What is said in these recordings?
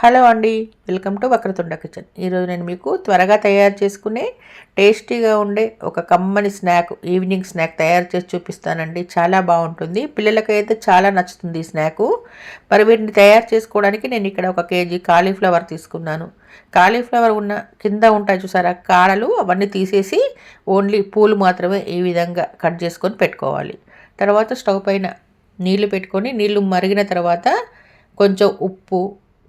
Hello అండి welcome to Vakratunda kitchen. ఈరోజు నేను మీకు త్వరగా తయారు చేసుకునే టేస్టీగా ఉండే ఒక కమ్మని స్నాక్ ఈవినింగ్ స్నాక్ తయారు చేసి చూపిస్తానండి. చాలా బాగుంటుంది. పిల్లలకైతే చాలా నచ్చుతుంది ఈ స్నాకు. మరి వీటిని తయారు చేసుకోవడానికి నేను ఇక్కడ ఒక కేజీ కాలీఫ్లవర్ తీసుకున్నాను. కాలీఫ్లవర్ ఉన్న కింద ఉంటాయి చూసారా కాడలు అవన్నీ తీసేసి ఓన్లీ పూలు మాత్రమే ఈ విధంగా కట్ చేసుకొని పెట్టుకోవాలి. తర్వాత స్టవ్ పైన నీళ్ళు పెట్టుకొని నీళ్ళు మరిగిన తర్వాత కొంచెం ఉప్పు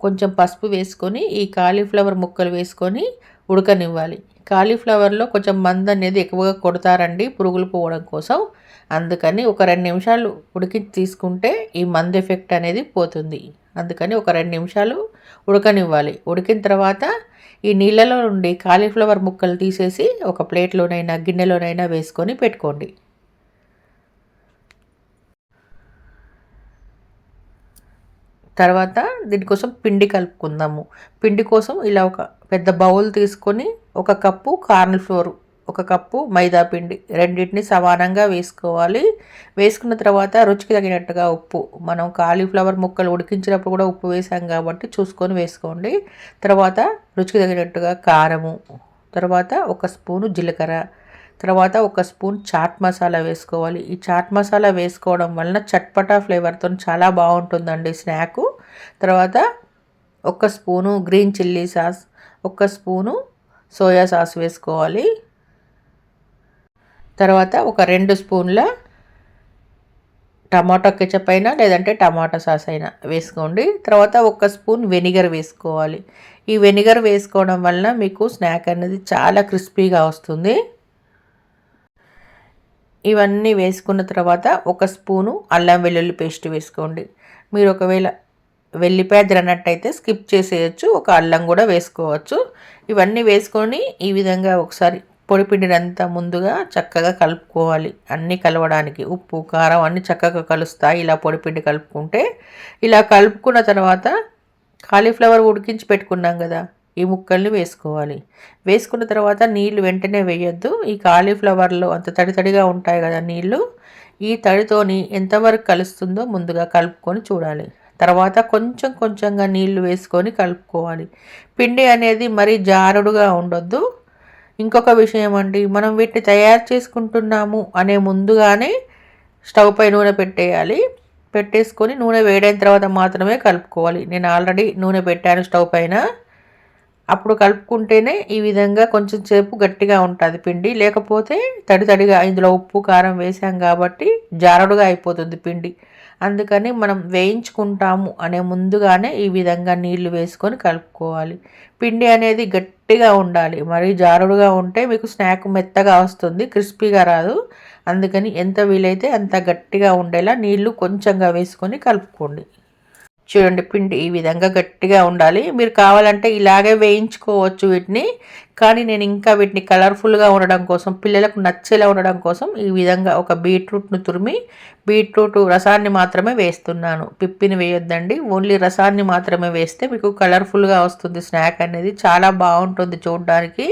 కొంచెం పసుపు వేసుకొని ఈ కాలీఫ్లవర్ ముక్కలు వేసుకొని ఉడకనివ్వాలి. కాలీఫ్లవర్లో కొంచెం మంద అనేది ఎక్కువగా కొడతారండి పురుగులు పోవడం కోసం. అందుకని ఒక రెండు నిమిషాలు ఉడికి తీసుకుంటే ఈ మంద ఎఫెక్ట్ అనేది పోతుంది. అందుకని ఒక రెండు నిమిషాలు ఉడకనివ్వాలి. ఉడికిన తర్వాత ఈ నీళ్ళలో నుండి కాలీఫ్లవర్ ముక్కలు తీసేసి ఒక ప్లేట్లోనైనా గిన్నెలోనైనా వేసుకొని పెట్టుకోండి. తర్వాత దీనికోసం పిండి కలుపుకుందాము. పిండి కోసం ఇలా ఒక పెద్ద బౌల్ తీసుకొని ఒక కప్పు కార్న్ ఫ్లోర్ ఒక కప్పు మైదా పిండి రెండింటిని సమానంగా వేసుకోవాలి. వేసుకున్న తర్వాత రుచికి తగినట్టుగా ఉప్పు మనం కాలీఫ్లవర్ ముక్కలు ఉడికించినప్పుడు కూడా ఉప్పు వేసాం కాబట్టి చూసుకొని వేసుకోండి. తర్వాత రుచికి తగినట్టుగా కారము తర్వాత ఒక స్పూను జీలకర్ర తర్వాత ఒక స్పూన్ చాట్ మసాలా వేసుకోవాలి. ఈ చాట్ మసాలా వేసుకోవడం వలన చట్పటా ఫ్లేవర్తో చాలా బాగుంటుందండి స్నాకు. తర్వాత ఒక స్పూను గ్రీన్ చిల్లీ సాస్ ఒక స్పూను సోయా సాస్ వేసుకోవాలి. తర్వాత ఒక రెండు స్పూన్ల టమాటో కెచప్ అయినా లేదంటే టమాటా సాస్ అయినా వేసుకోండి. తర్వాత ఒక స్పూన్ వెనిగర్ వేసుకోవాలి. ఈ వెనిగర్ వేసుకోవడం వలన మీకు స్నాక్ అనేది చాలా క్రిస్పీగా వస్తుంది. ఇవన్నీ వేసుకున్న తర్వాత ఒక స్పూను అల్లం వెల్లుల్లి పేస్ట్ వేసుకోండి. మీరు ఒకవేళ వెల్లిపాయ అన్నట్టయితే స్కిప్ చేసేయచ్చు ఒక అల్లం కూడా వేసుకోవచ్చు. ఇవన్నీ వేసుకొని ఈ విధంగా ఒకసారి పొడిపిండినంతా ముందుగా చక్కగా కలుపుకోవాలి. అన్నీ కలవడానికి ఉప్పు కారం అన్నీ చక్కగా కలుస్తాయి. ఇలా పొడిపిండి కలుపుకుంటే ఇలా కలుపుకున్న తర్వాత కాలీఫ్లవర్ ఉడికించి పెట్టుకున్నాం కదా ఈ ముక్కల్ని వేసుకోవాలి. వేసుకున్న తర్వాత నీళ్ళు వెంటనే వేయొద్దు. ఈ కాలీఫ్లవర్లో అంత తడి తడిగా ఉంటాయి కదా నీళ్ళు ఈ తడితోని ఎంతవరకు కలుస్తుందో ముందుగా కలుపుకొని చూడాలి. తర్వాత కొంచెం కొంచెంగా నీళ్ళు వేసుకొని కలుపుకోవాలి. పిండి అనేది మరీ జారుడుగా ఉండొద్దు. ఇంకొక విషయం అండి మనం వీటిని తయారు చేసుకుంటున్నాము అనే ముందుగానే స్టవ్ పై నూనె పెట్టేయాలి. పెట్టేసుకొని నూనె వేడైన తర్వాత మాత్రమే కలుపుకోవాలి. నేను ఆల్రెడీ నూనె పెట్టాను స్టవ్ పైన. అప్పుడు కలుపుకుంటేనే ఈ విధంగా కొంచెం సేపు గట్టిగా ఉంటుంది పిండి. లేకపోతే తడి తడిగా ఇందులో ఉప్పు కారం వేసాం కాబట్టి జారడుగా అయిపోతుంది పిండి. అందుకని మనం వేయించుకుంటాము అనే ముందుగానే ఈ విధంగా నీళ్ళు వేసుకొని కలుపుకోవాలి. పిండి అనేది గట్టిగా ఉండాలి. మరి జారుడుగా ఉంటే మీకు స్నాక్ మెత్తగా వస్తుంది క్రిస్పీగా రాదు. అందుకని ఎంత వీలైతే అంత గట్టిగా ఉండేలా నీళ్ళు కొంచెంగా వేసుకొని కలుపుకోండి. చూడండి పిండి ఈ విధంగా గట్టిగా ఉండాలి. మీరు కావాలంటే ఇలాగే వేయించుకోవచ్చు వీటిని. కానీ నేను ఇంకా వీటిని కలర్ఫుల్గా ఉండడం కోసం పిల్లలకు నచ్చేలా ఉండడం కోసం ఈ విధంగా ఒక బీట్రూట్ను తురిమి బీట్రూట్ రసాన్ని మాత్రమే వేస్తున్నాను. పిప్పిని వేయొద్దండి. ఓన్లీ రసాన్ని మాత్రమే వేస్తే మీకు కలర్ఫుల్గా వస్తుంది స్నాక్ అనేది. చాలా బాగుంటుంది చూడడానికి.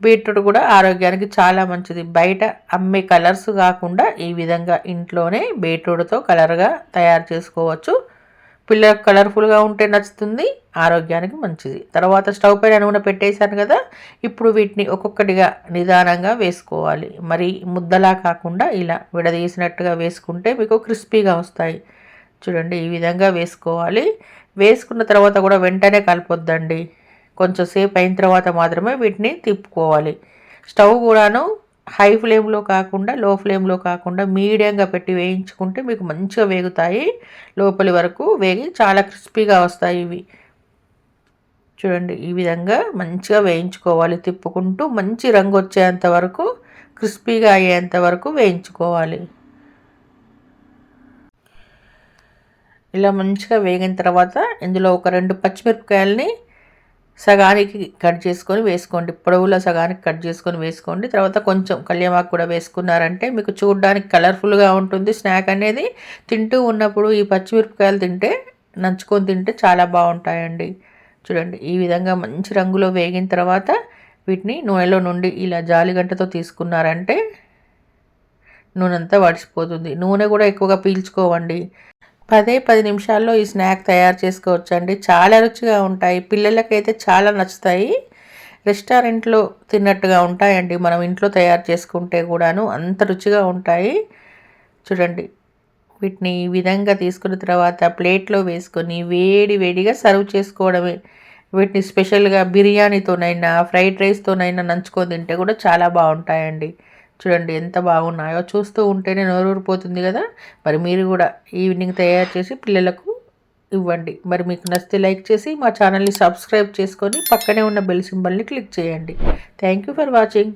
బీట్రూట్ కూడా ఆరోగ్యానికి చాలా మంచిది. బయట అమ్మే కలర్స్ కాకుండా ఈ విధంగా ఇంట్లోనే బీట్రూట్తో కలర్గా తయారు చేసుకోవచ్చు. పిల్లలకు కలర్ఫుల్గా ఉంటే నచ్చుతుంది ఆరోగ్యానికి మంచిది. తర్వాత స్టవ్ పైన నూనె పెట్టేశాను కదా ఇప్పుడు వీటిని ఒక్కొక్కటిగా నిదానంగా వేసుకోవాలి. మరి ముద్దలా కాకుండా ఇలా విడదీసినట్టుగా వేసుకుంటే మీకు క్రిస్పీగా వస్తాయి. చూడండి ఈ విధంగా వేసుకోవాలి. వేసుకున్న తర్వాత కూడా వెంటనే కలపొద్దండి. కొంచెం సేపు అయిన తర్వాత మాత్రమే వీటిని తిప్పుకోవాలి. స్టవ్ కూడాను హై ఫ్లేమ్లో కాకుండా లో ఫ్లేమ్లో కాకుండా మీడియంగా పెట్టి వేయించుకుంటే మీకు మంచిగా వేగుతాయి. లోపలి వరకు వేగి చాలా క్రిస్పీగా వస్తాయి ఇవి. చూడండి ఈ విధంగా మంచిగా వేయించుకోవాలి. తిప్పుకుంటూ మంచి రంగు వచ్చేంత వరకు క్రిస్పీగా అయ్యేంత వరకు వేయించుకోవాలి. ఇలా మంచిగా వేగిన తర్వాత ఇందులో ఒక రెండు పచ్చిమిరపకాయలని సగానికి కట్ చేసుకొని వేసుకోండి. పొడవులో సగానికి కట్ చేసుకొని వేసుకోండి. తర్వాత కొంచెం కళ్యామాకు కూడా వేసుకున్నారంటే మీకు చూడడానికి కలర్ఫుల్గా ఉంటుంది. స్నాక్ అనేది తింటూ ఉన్నప్పుడు ఈ పచ్చిమిరపకాయలు తింటే నంచుకొని తింటే చాలా బాగుంటాయండి. చూడండి ఈ విధంగా మంచి రంగులో వేగిన తర్వాత వీటిని నూనెలో నుండి ఇలా జాలిగంటతో తీసుకున్నారంటే నూనె అంతా వడిసిపోతుంది. నూనె కూడా ఎక్కువగా పీల్చుకోవండి. పదే పది నిమిషాల్లో ఈ స్నాక్ తయారు చేసుకోవచ్చు అండి చాలా రుచిగా ఉంటాయి. పిల్లలకైతే చాలా నచ్చుతాయి. రెస్టారెంట్లో తిన్నట్టుగా ఉంటాయండి. మనం ఇంట్లో తయారు చేసుకుంటే కూడాను అంత రుచిగా ఉంటాయి. చూడండి. వీటిని ఈ విధంగా తీసుకున్న తర్వాత ప్లేట్లో వేసుకొని వేడి వేడిగా సర్వ్ చేసుకోవడమే. వీటిని స్పెషల్గా బిర్యానీతోనైనా ఫ్రైడ్ రైస్తోనైనా నంచుకొని తింటే కూడా చాలా బాగుంటాయండి. చూడండి ఎంత బాగున్నాయో. చూస్తూ ఉంటేనే నోరూరిపోతుంది కదా. మరి మీరు కూడా ఈవినింగ్ తయారు చేసి పిల్లలకు ఇవ్వండి. మరి మీకు నచ్చితే లైక్ చేసి మా ఛానల్ని సబ్స్క్రైబ్ చేసుకొని పక్కనే ఉన్న బెల్ సింబల్ని క్లిక్ చేయండి. Thank you for watching.